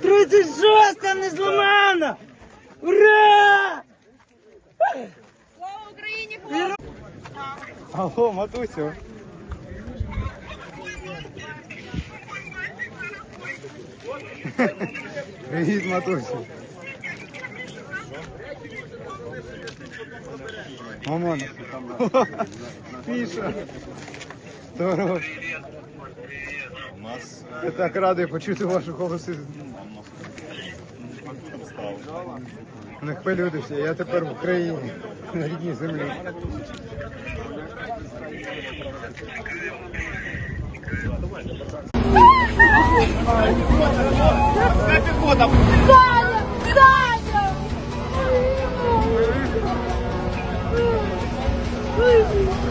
Тридцять шоста не зламана! Ура! Слава Україні! Алло, матусю. Привіт, матусю. Мамон. Піша. Здорово. Привіт. У нас Я так радий почути ваші голоси. Не хвилюйтеся, я тепер в Україні, на рідній землі. Саня! Саня!